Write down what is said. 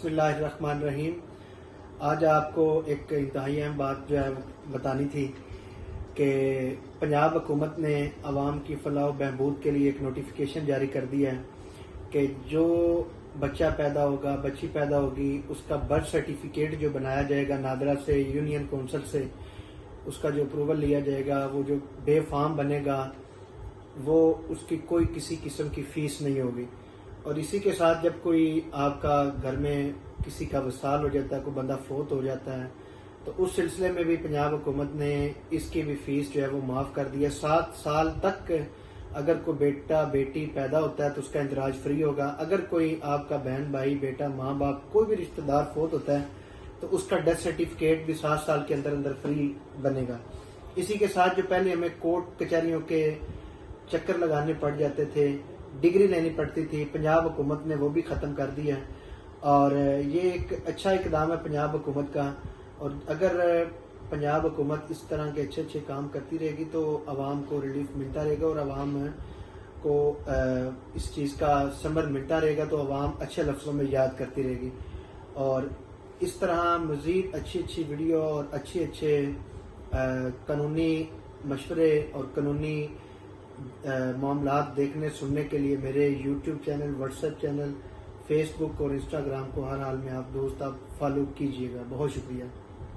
بسم اللہ الرحمن الرحیم۔ آج آپ کو ایک انتہائی اہم بات جو ہے بتانی تھی کہ پنجاب حکومت نے عوام کی فلاح و بہبود کے لیے ایک نوٹیفیکیشن جاری کر دیا ہے کہ جو بچہ پیدا ہوگا، بچی پیدا ہوگی، اس کا برتھ سرٹیفکیٹ جو بنایا جائے گا نادرا سے، یونین کونسل سے، اس کا جو اپروول لیا جائے گا، وہ جو بے فارم بنے گا، وہ اس کی کوئی کسی قسم کی فیس نہیں ہوگی۔ اور اسی کے ساتھ جب کوئی آپ کا گھر میں کسی کا وصال ہو جاتا ہے، کوئی بندہ فوت ہو جاتا ہے، تو اس سلسلے میں بھی پنجاب حکومت نے اس کی بھی فیس جو ہے وہ معاف کر دیا سات سال تک اگر کوئی بیٹا، بیٹی پیدا ہوتا ہے تو اس کا اندراج فری ہوگا۔ اگر کوئی آپ کا بہن، بھائی، بیٹا، ماں، باپ کوئی بھی رشتہ دار فوت ہوتا ہے تو اس کا ڈیتھ سرٹیفکیٹ بھی سات سال کے اندر اندر فری بنے گا۔ اسی کے ساتھ جو پہلے ہمیں کورٹ کچہریوں کے چکر لگانے پڑ جاتے تھے ڈگری لینی پڑتی تھی، پنجاب حکومت نے وہ بھی ختم کر دیا ہے۔ اور یہ ایک اچھا اقدام ہے پنجاب حکومت کا۔ اور اگر پنجاب حکومت اس طرح کے اچھے اچھے کام کرتی رہے گی تو عوام کو ریلیف ملتا رہے گا اور عوام کو اس چیز کا ثمر ملتا رہے گا تو عوام اچھے لفظوں میں یاد کرتی رہے گی۔ اور اس طرح مزید اچھی اچھی ویڈیو اور اچھے اچھے قانونی مشورے اور قانونی معاملات دیکھنے، سننے کے لیے میرے YouTube channel, WhatsApp channel, Facebook اور انسٹاگرام کو ہر حال میں آپ دوست، آپ فالو کیجیے گا۔ بہت شکریہ۔